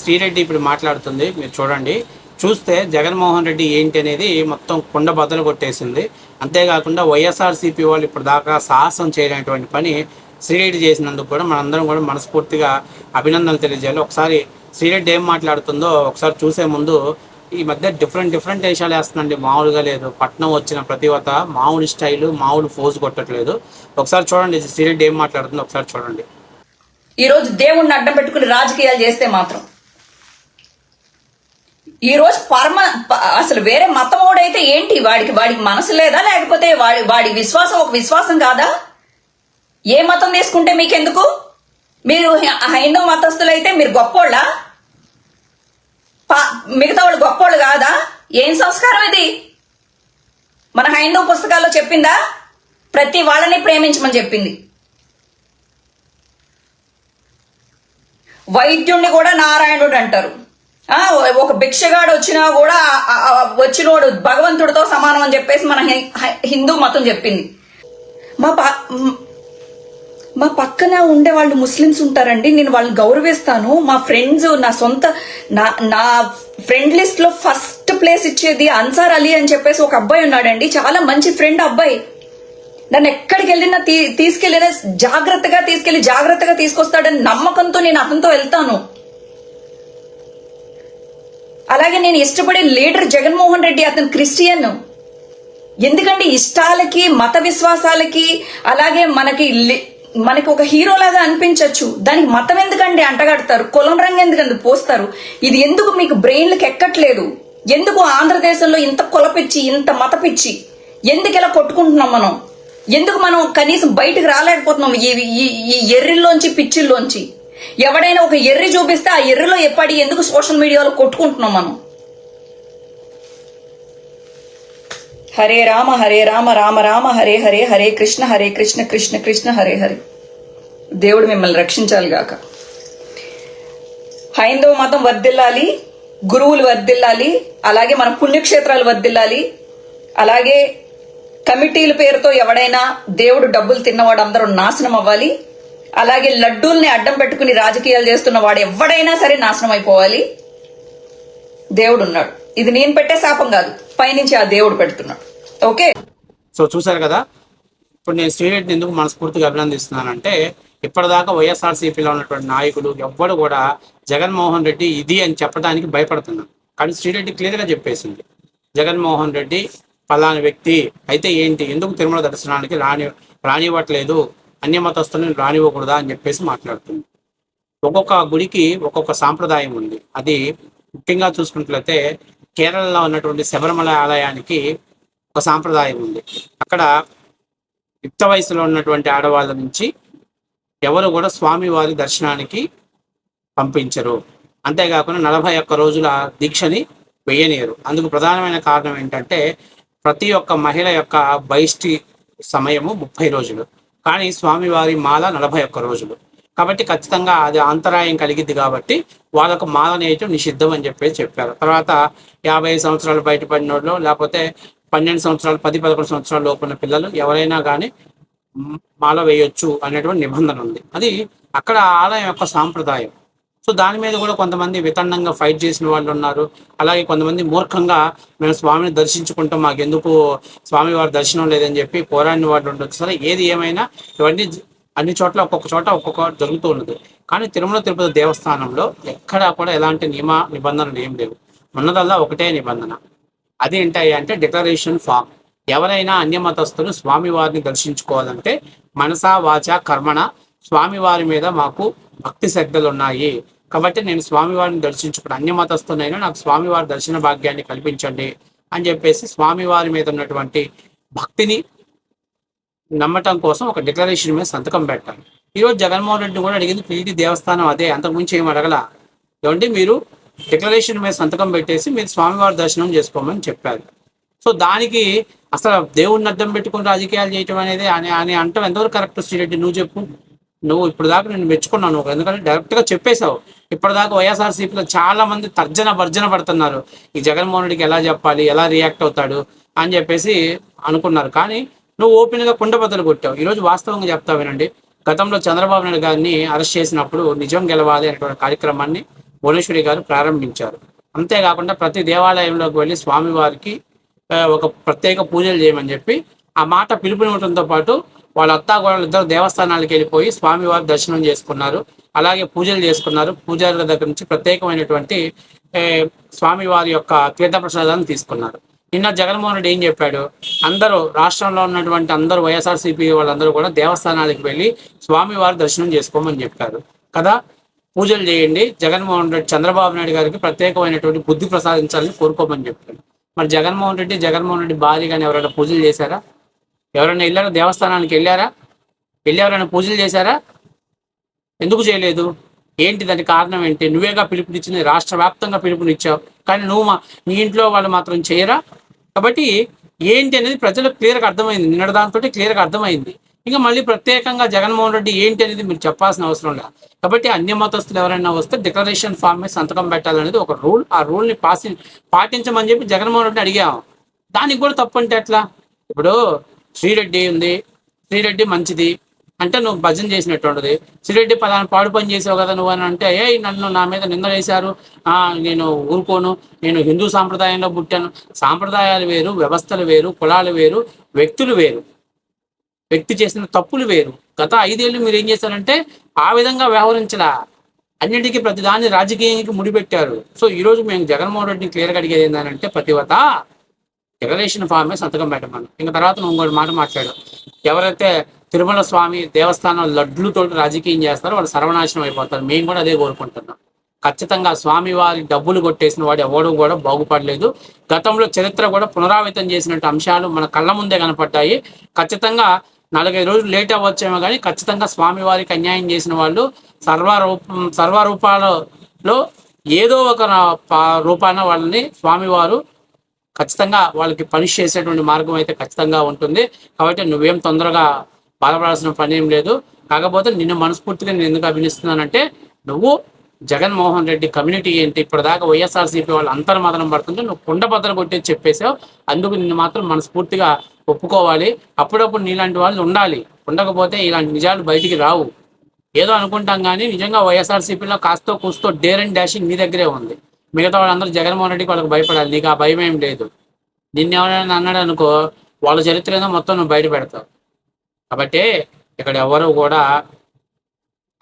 శ్రీరెడ్డి ఇప్పుడు మాట్లాడుతుంది మీరు చూడండి. చూస్తే జగన్మోహన్ రెడ్డి ఏంటి అనేది మొత్తం కుండ బద్దలు కొట్టేసింది. అంతేకాకుండా వైఎస్ఆర్సీపీ వాళ్ళు ఇప్పుడు దాకా సాహసం చేయనటువంటి పని శ్రీరెడ్డి చేసినందుకు కూడా మనందరం కూడా మనస్ఫూర్తిగా అభినందనలు తెలియజేయాలి. ఒకసారి శ్రీరెడ్డి ఏం మాట్లాడుతుందో ఒకసారి చూసే ముందు ఈ మధ్య డిఫరెంట్ డిఫరెంట్ వేషాలు వేస్తుందండి. మామూలుగా లేదు. పట్నం వచ్చిన ప్రతి ఒక్క మామూలు స్టైలు మామూలు ఫోజ్ కొట్టట్లేదు. ఒకసారి చూడండి శ్రీరెడ్డి ఏం మాట్లాడుతుందో ఒకసారి చూడండి. ఈ రోజు దేవుణ్ణి అడ్డం పెట్టుకుని రాజకీయాలు చేస్తే మాత్రం ఈ రోజు పరమ అసలు వేరే మతమోడైతే ఏంటి? వాడికి వాడికి మనసు లేదా? లేకపోతే వాడి వాడి విశ్వాసం ఒక విశ్వాసం కాదా? ఏ మతం తీసుకుంటే మీకెందుకు? మీరు హై- హైందవ మతస్థులైతే మీరు గొప్పోళ్ళా? మిగతా వాళ్ళు గొప్పోళ్ళు కాదా? ఏం సంస్కారం ఇది? మన హైందవ పుస్తకాల్లో చెప్పిందా? ప్రతి వాళ్ళని ప్రేమించమని చెప్పింది. వైద్యుణ్ణి కూడా నారాయణుడు అంటారు. ఒక భిక్షగాడు వచ్చినా కూడా వచ్చినోడు భగవంతుడితో సమానం అని చెప్పేసి మన హిందూ మతం చెప్పింది. మా ప మా పక్కన ఉండే వాళ్ళు ముస్లిమ్స్ ఉంటారండి నేను వాళ్ళని గౌరవిస్తాను. మా ఫ్రెండ్స్ నా సొంత నా నా ఫ్రెండ్ లిస్ట్లో ఫస్ట్ ప్లేస్ ఇచ్చేది అన్సార్ అలీ అని చెప్పేసి ఒక అబ్బాయి ఉన్నాడండి. చాలా మంచి ఫ్రెండ్ అబ్బాయి. నన్ను ఎక్కడికి వెళ్ళినా తీ తీసుకెళ్ళినా జాగ్రత్తగా తీసుకెళ్ళి జాగ్రత్తగా తీసుకొస్తాడని నమ్మకంతో నేను అతనితో వెళ్తాను. అలాగే నేను ఇష్టపడే లీడర్ జగన్మోహన్ రెడ్డి అతను క్రిస్టియన్. ఎందుకంటే ఇష్టాలకి మత విశ్వాసాలకి అలాగే మనకి మనకి ఒక హీరోలాగా అనిపించవచ్చు దానికి మతం ఎందుకండి అంటగడతారు? కులం రంగు ఎందుకండి పోస్తారు? ఇది ఎందుకు మీకు బ్రెయిన్లకు ఎక్కట్లేదు? ఎందుకు ఆంధ్రదేశంలో ఇంత కులపిచ్చి ఇంత మత పిచ్చి? ఎందుకు ఇలా కొట్టుకుంటున్నాం మనం? ఎందుకు మనం కనీసం బయటకు రాలేకపోతున్నాం ఈ- ఈ ఎర్రిల్లోంచి పిచ్చిల్లోంచి? ఎవడైనా ఒక ఎర్రి చూపిస్తే ఆ ఎర్రిలో ఎప్పటి ఎందుకు సోషల్ మీడియాలో కొట్టుకుంటున్నాం మనం? హరే రామ హరే రామ రామ రామ హరే హరే హరే కృష్ణ హరే కృష్ణ కృష్ణ కృష్ణ హరే హరే. దేవుడు మిమ్మల్ని రక్షించాలి గాక. హైందవ మతం వర్దిల్లాలి గురువులు వర్దిల్లాలి అలాగే మన పుణ్యక్షేత్రాలు వర్దిల్లాలి అలాగే కమిటీల పేరుతో ఎవడైనా దేవుడు డబ్బులు తిన్నవాడు అందరూ నాశనం అవ్వాలి అలాగే లడ్డూల్ని అడ్డం పెట్టుకుని రాజకీయాలు చేస్తున్న వాడు ఎవడైనా సరే నాశనం అయిపోవాలి. దేవుడు ఉన్నాడు. ఇది నేను పెట్టే శాపం కాదు. పైనుంచి ఆ దేవుడు పెడుతున్నాడు. ఓకే? సో చూసారు కదా? ఇప్పుడు నేను శ్రీరెడ్డిని ఎందుకు మనస్ఫూర్తిగా అభినందిస్తున్నానంటే ఇప్పటిదాకా వైఎస్ఆర్సీపీలో ఉన్నటువంటి నాయకులు ఎవ్వడు కూడా జగన్మోహన్ రెడ్డి ఇది అని చెప్పడానికి భయపడుతున్నాను కానీ శ్రీరెడ్డి క్లియర్గా చెప్పేసింది. జగన్మోహన్ రెడ్డి పలాని వ్యక్తి. అయితే ఏంటి? ఎందుకు తిరుమల దర్శనానికి రాని రానివ్వట్లేదు? అన్యమతస్తులను రానివ్వకూడదా అని చెప్పేసి మాట్లాడుతుంది. ఒక్కొక్క గుడికి ఒక్కొక్క సాంప్రదాయం ఉంది. అది ముఖ్యంగా చూసుకున్నట్లయితే కేరళలో ఉన్నటువంటి శబరిమల ఆలయానికి ఒక సాంప్రదాయం ఉంది. అక్కడ యుక్త వయసులో ఉన్నటువంటి ఆడవాళ్ళ నుంచి ఎవరు కూడా స్వామివారి దర్శనానికి పంపించరు. అంతేకాకుండా నలభై ఒక్క రోజుల దీక్షని వేయనీయరు. అందుకు ప్రధానమైన కారణం ఏంటంటే ప్రతి ఒక్క మహిళ యొక్క బహిష్టి సమయము ముప్పై రోజులు. కానీ స్వామివారి మాల నలభై ఒక్క రోజులు. కాబట్టి ఖచ్చితంగా అది అంతరాయం కలిగింది కాబట్టి వాళ్ళకు మాల నేయటం నిషిద్ధం అని చెప్పేసి చెప్పారు. తర్వాత యాభై సంవత్సరాలు బయటపడిన వాళ్ళు లేకపోతే పన్నెండు సంవత్సరాలు పది పదకొండు సంవత్సరాల లోపు ఉన్న పిల్లలు ఎవరైనా కానీ మాల వేయొచ్చు అనేటువంటి నిబంధన ఉంది. అది అక్కడ ఆలయం యొక్క సాంప్రదాయం. సో దాని మీద కూడా కొంతమంది వితండంగా ఫైట్ చేసిన వాళ్ళు ఉన్నారు. అలాగే కొంతమంది మూర్ఖంగా మేము స్వామిని దర్శించుకుంటాం మాకెందుకు స్వామివారి దర్శనం లేదని చెప్పి పోరాడిన వాళ్ళు ఉండొచ్చు. సరే ఏది ఏమైనా ఇవన్నీ అన్ని చోట్ల ఒక్కొక్క చోట ఒక్కొక్క జరుగుతూ ఉన్నది. కానీ తిరుమల తిరుపతి దేవస్థానంలో ఎక్కడా కూడా ఎలాంటి నియమ నిబంధనలు ఏం లేవు. ఉన్నదల్లా ఒకటే నిబంధన. అది ఏంటి అంటే డిక్లరేషన్ ఫామ్ ఎవరైనా అన్యమతస్తులు స్వామివారిని దర్శించుకోవాలంటే మనసా వాచ కర్మణ స్వామివారి మీద మాకు భక్తి శ్రద్ధలు ఉన్నాయి కాబట్టి నేను స్వామివారిని దర్శించుకుని అన్యమతస్తునైనా నాకు స్వామివారి దర్శన భాగ్యాన్ని కల్పించండి అని చెప్పేసి స్వామివారి మీద ఉన్నటువంటి భక్తిని నమ్మటం కోసం ఒక డిక్లరేషన్ మీద సంతకం పెట్టాలి ఈరోజు జగన్మోహన్ రెడ్డి కూడా అడిగింది టీటీ దేవస్థానం అదే అంతకుమించి ఏం అడగల? ఏమంటే మీరు డిక్లరేషన్ మీద సంతకం పెట్టేసి మీరు స్వామివారి దర్శనం చేసుకోమని చెప్పారు. సో దానికి అసలు దేవుడిని అడ్డం పెట్టుకుని రాజకీయాలు చేయటం అనేది అని అని అంటాం ఎంతవరకు కరెక్ట్ శ్రీరెడ్డి నువ్వు చెప్పు. నువ్వు ఇప్పుడు దాకా నేను మెచ్చుకున్నాను. ఎందుకంటే ఎందుకంటే డైరెక్ట్గా చెప్పేశావు. ఇప్పటిదాకా వైఎస్ఆర్సీపీలో చాలా మంది తర్జన భర్జన పడుతున్నారు. ఈ జగన్మోహన్ రెడ్డికి ఎలా చెప్పాలి ఎలా రియాక్ట్ అవుతాడు అని చెప్పేసి అనుకున్నారు. కానీ నువ్వు ఓపెన్గా కుండబద్దలు కొట్టావు. ఈరోజు వాస్తవంగా చెప్తావు వినండి. గతంలో చంద్రబాబు నాయుడు గారిని అరెస్ట్ చేసినప్పుడు నిజం గెలవాలి అనేటువంటి కార్యక్రమాన్ని భువనేశ్వరి గారు ప్రారంభించారు. అంతేకాకుండా ప్రతి దేవాలయంలోకి వెళ్ళి స్వామివారికి ఒక ప్రత్యేక పూజలు చేయమని చెప్పి ఆ మాట పిలుపునివ్వడంతో పాటు వాళ్ళ అత్తా కూడా ఇద్దరు దేవస్థానాలకు వెళ్ళిపోయి స్వామివారి దర్శనం చేసుకున్నారు. అలాగే పూజలు చేసుకున్నారు. పూజారుల దగ్గర నుంచి ప్రత్యేకమైనటువంటి స్వామివారి యొక్క తీర్థ ప్రసాదాన్ని తీసుకున్నారు. నిన్న జగన్మోహన్ రెడ్డి ఏం చెప్పాడు? అందరూ రాష్ట్రంలో ఉన్నటువంటి అందరూ వైఎస్ఆర్సీపీ వాళ్ళందరూ కూడా దేవస్థానాలకు వెళ్ళి స్వామివారి దర్శనం చేసుకోమని చెప్పారు. కదా? పూజలు చేయండి. జగన్మోహన్ రెడ్డి చంద్రబాబు నాయుడు గారికి ప్రత్యేకమైనటువంటి బుద్ధి ప్రసాదించాలని కోరుకోమని చెప్పారు. మరి జగన్మోహన్ రెడ్డి జగన్మోహన్ రెడ్డి భార్య కానీ ఎవరైనా పూజలు చేశారా? ఎవరైనా వెళ్ళారా? దేవస్థానానికి వెళ్ళారా? వెళ్ళి ఎవరైనా పూజలు చేశారా? ఎందుకు చేయలేదు? ఏంటి దానికి కారణం ఏంటి? నువ్వేగా పిలుపునిచ్చింది? రాష్ట్ర వ్యాప్తంగా పిలుపునిచ్చావు. కానీ నువ్వు మా నీ ఇంట్లో వాళ్ళు మాత్రం చేయరా? కాబట్టి ఏంటి అనేది ప్రజలకు క్లియర్గా అర్థమైంది. నిన్న దాంతో క్లియర్గా అర్థమైంది. ఇంకా మళ్ళీ ప్రత్యేకంగా జగన్మోహన్ రెడ్డి ఏంటి అనేది మీరు చెప్పాల్సిన అవసరం లేదు. కాబట్టి అన్య మతస్థులు ఎవరైనా వస్తే డిక్లరేషన్ ఫామ్ మీద సంతకం పెట్టాలనేది ఒక రూల్ ఆ రూల్ని పాసి పాటించమని చెప్పి జగన్మోహన్ రెడ్డి అడిగాము దానికి కూడా తప్పు అంటే ఎట్లా? ఇప్పుడు శ్రీరెడ్డి ఉంది. శ్రీరెడ్డి మంచిది. అంటే నువ్వు భజన చేసినట్టు ఉంటుంది. శ్రీరెడ్డి పలానా పాడు పని చేసావు కదా నువ్వు అని అంటే ఏ నన్ను నా మీద నింద వేశారు. నేను ఊరుకోను. నేను హిందూ సాంప్రదాయంలో పుట్టాను. సాంప్రదాయాలు వేరు వ్యవస్థలు వేరు కులాలు వేరు వ్యక్తులు వేరు. వ్యక్తి చేసిన తప్పులు వేరు. గత ఐదేళ్ళు మీరు ఏం చేశారంటే ఆ విధంగా వ్యవహరించలా. అన్నిటికీ ప్రతిదాన్ని రాజకీయానికి ముడిపెట్టారు. సో ఈ రోజు మేము జగన్మోహన్ రెడ్డిని క్లియర్గా అడిగేది ఏంటంటే ప్రతివత డిక్లరేషన్ ఫామ్ సంతకం పెట్టమను ఇంకా తర్వాత ఇంకోటి మాట మాట్లాడు. ఎవరైతే తిరుమల స్వామి దేవస్థానం లడ్లుతో రాజకీయం చేస్తారో వాళ్ళు సర్వనాశనం అయిపోతారు. మేము కూడా అదే కోరుకుంటున్నాం. ఖచ్చితంగా స్వామివారి డబ్బులు కొట్టేసిన వాడు ఎవడు కూడా బాగుపడలేదు. గతంలో చరిత్ర కూడా పునరావితం చేసినట్టు అంశాలు మన కళ్ళ ముందే కనపడ్డాయి. ఖచ్చితంగా నాలుగైదు రోజులు లేట్ అవ్వచ్చేమో కానీ ఖచ్చితంగా స్వామివారికి అన్యాయం చేసిన వాళ్ళు సర్వరూపం సర్వరూపాలలో ఏదో ఒక రూపాన వాళ్ళని స్వామివారు ఖచ్చితంగా వాళ్ళకి పనిష్ చేసేటువంటి మార్గం అయితే ఖచ్చితంగా ఉంటుంది. కాబట్టి నువ్వేం తొందరగా బాధపడాల్సిన పని ఏం లేదు. కాకపోతే నిన్ను మనస్ఫూర్తిగా నేను ఎందుకు అభినిస్తున్నానంటే నువ్వు జగన్మోహన్ రెడ్డి కమ్యూనిటీ ఏంటి? ఇప్పటిదాకా వైఎస్ఆర్సీపీ వాళ్ళు అంతర్మదనం పడుతుంటే నువ్వు కుండ బద్దలు కొట్టేసి చెప్పేసావు అందుకు నిన్ను మాత్రం మనస్ఫూర్తిగా ఒప్పుకోవాలి. అప్పుడప్పుడు నీలాంటి వాళ్ళు ఉండాలి. ఉండకపోతే ఇలాంటి నిజాలు బయటికి రావు. ఏదో అనుకుంటాం కానీ నిజంగా వైఎస్ఆర్సీపీలో కాస్తో కూస్తో డేర్ అండ్ డాషింగ్ నీ దగ్గరే ఉంది. మిగతా వాళ్ళందరూ జగన్మోహన్ రెడ్డికి వాళ్ళకి భయపడాలి. నీకు ఆ భయం ఏం లేదు. నిన్ను ఎవరైనా అన్నాడు అనుకో వాళ్ళ చరిత్ర ఏదో మొత్తం నువ్వు బయట పెడతావు. కాబట్టి ఇక్కడ ఎవరు కూడా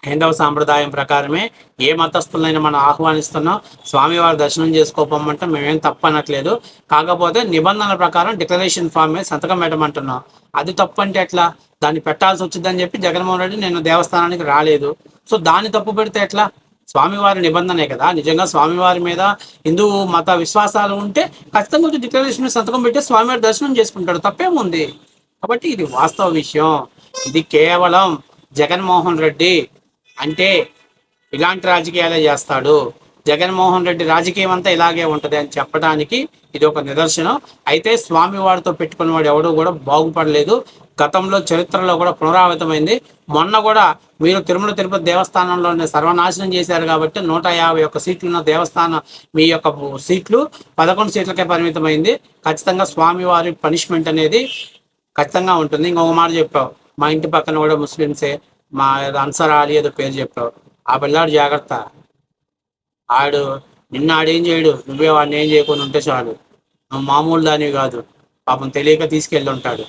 హైందవ సాంప్రదాయం ప్రకారమే ఏ మతస్థులైనా మనం ఆహ్వానిస్తున్నాం. స్వామివారి దర్శనం చేసుకోపమ్మంటే మేమేం తప్పనట్లేదు. కాకపోతే నిబంధనల ప్రకారం డిక్లరేషన్ ఫామ్ మీద సంతకం పెట్టమంటున్నాం. అది తప్పు అంటే ఎట్లా? దాన్ని పెట్టాల్సి వచ్చిందని చెప్పి జగన్మోహన్ రెడ్డి నేను దేవస్థానానికి రాలేదు. సో దాన్ని తప్పు పెడితే ఎట్లా? స్వామివారి నిబంధనే కదా. నిజంగా స్వామివారి మీద హిందూ మత విశ్వాసాలు ఉంటే ఖచ్చితంగా వచ్చి డిక్లరేషన్ సంతకం పెట్టి స్వామివారి దర్శనం చేసుకుంటాడు. తప్పేముంది? కాబట్టి ఇది వాస్తవ విషయం. ఇది కేవలం జగన్మోహన్ రెడ్డి అంటే ఇలాంటి రాజకీయాలే చేస్తాడు. జగన్మోహన్ రెడ్డి రాజకీయం అంతా ఇలాగే ఉంటది అని చెప్పడానికి ఇది ఒక నిదర్శనం. అయితే స్వామివారితో పెట్టుకున్నవాడు ఎవడూ కూడా బాగుపడలేదు. గతంలో చరిత్రలో కూడా పునరావృతమైంది. మొన్న కూడా మీరు తిరుమల తిరుపతి దేవస్థానంలోనే సర్వనాశనం చేశారు కాబట్టి నూట యాభై ఒక్క సీట్లు ఉన్న దేవస్థానం మీ యొక్క సీట్లు పదకొండు సీట్లకే పరిమితమైంది. ఖచ్చితంగా స్వామివారి పనిష్మెంట్ అనేది ఖచ్చితంగా ఉంటుంది. ఇంకొక మాట చెప్పావు. మా ఇంటి పక్కన కూడా ముస్లిమ్సే మా అన్సర్ అలీ ఏదో పేరు చెప్పావు. ఆ పిల్లాడు జాగ్రత్త. ఆడు నిన్న ఆడేం చేయడు? నువ్వే వాడిని ఏం చేయకుండా ఉంటే చాలు. నువ్వు మామూలు దానివి కాదు. పాపం తెలియక తీసుకెళ్ళి ఉంటాడు.